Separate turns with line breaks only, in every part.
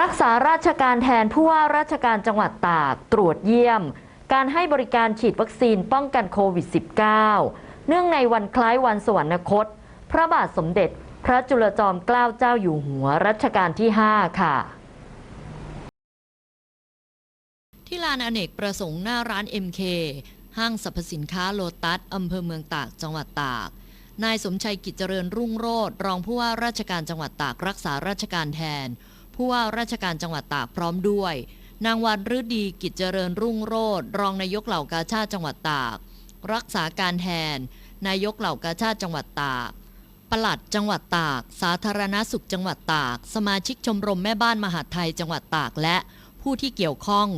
รักษาราชการแทนผู้ว่าราชการจังหวัดตากตรวจเยี่ยม การให้บริการฉีดวัคซีนป้องกันโควิด -19 เนื่องในวันคล้ายวันสวรรคต พระบาทสมเด็จ พระจุลจอมเกล้าเจ้าอยู่หัวรัชกาลที่ 5 ค่ะที่ลานอเนกประสงค์หน้าร้าน MK ห้างสรรพสินค้าโลตัสอำเภอเมืองตากจังหวัดตาก นายสมชัยกิจเจริญรุ่งโรจน์รองผู้ว่าราชการจังหวัดตากรักษาราชการแทน ผู้ว่าราชการจังหวัดตากพร้อมด้วย นางวันฤดีกิจเจริญรุ่งโรจน์รองนายกเหล่ากาชาติจังหวัดตาก รักษาการแทน นายกเหล่ากาชาติจังหวัดตากปลัดจังหวัดตาก สาธารณสุขจังหวัดตาก สมาชิกชมรมแม่บ้านมหาดไทยจังหวัดตากและผู้ที่เกี่ยวข้อง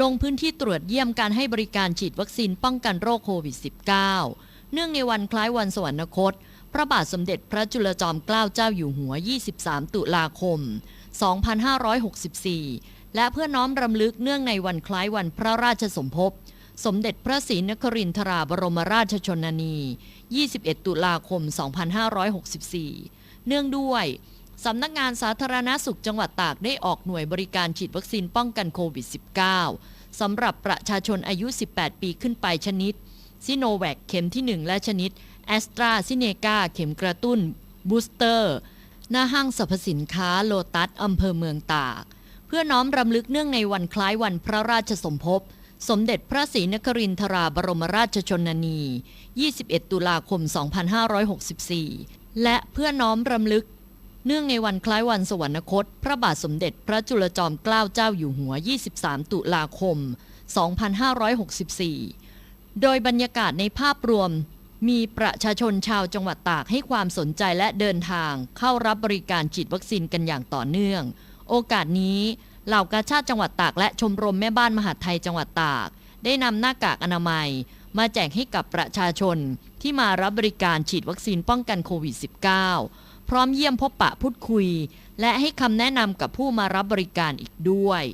ลงพื้นที่ตรวจเยี่ยมการให้บริการฉีดวัคซีนป้องกันโรคโควิด -19 เนื่องในวันคล้ายวันสวรรคต พระบาทสมเด็จพระจุลจอมเกล้าเจ้าอยู่หัว 23 ตุลาคม 2564 และเพื่อน้อมรำลึกเนื่องในวันคล้ายวันพระราชสมภพ สมเด็จพระศรีนครินทราบรมราชชนนี 21 ตุลาคม 2564 เนื่องด้วยสำนักงานสาธารณาสุขจังหวัดตากได้ออกหน่วยบริการฉีดวัคซีนป้องกันโควิด -19 สำหรับประชาชนอายุ 18 ปีขึ้นไปชนิดซิโนแวคเข็มที่ 1 และชนิด แอสตราซิเนกาเข็มกระตุ้นบูสเตอร์ หน้าห้างสรรพสินค้าโลตัสอำเภอเมืองตาก เพื่อน้อมรำลึกเนื่องในวันคล้ายวันพระราชสมภพ สมเด็จพระศรีนครินทราบรมราชชนนี 21 ตุลาคม 2564 และเพื่อน้อมรำลึกเนื่องในวันคล้ายวันสวรรคต พระบาทสมเด็จพระจุลจอมเกล้าเจ้าอยู่หัว 23 ตุลาคม 2564 โดยบรรยากาศในภาพรวม มีประชาชนชาวจังหวัดตากให้ความสนใจและเดินทางเข้ารับบริการฉีดวัคซีนกันอย่างต่อเนื่อง โอกาสนี้เหล่ากาชาติจังหวัดตากและชมรมแม่บ้านมหาไทยจังหวัดตาก ได้นำหน้ากากอนามัย มาแจกให้กับประชาชนที่มารับบริการฉีดวัคซีนป้องกันโควิด -19 พร้อมเยี่ยมพบปะพูดคุย และให้คำแนะนำกับผู้มารับบริการอีกด้วย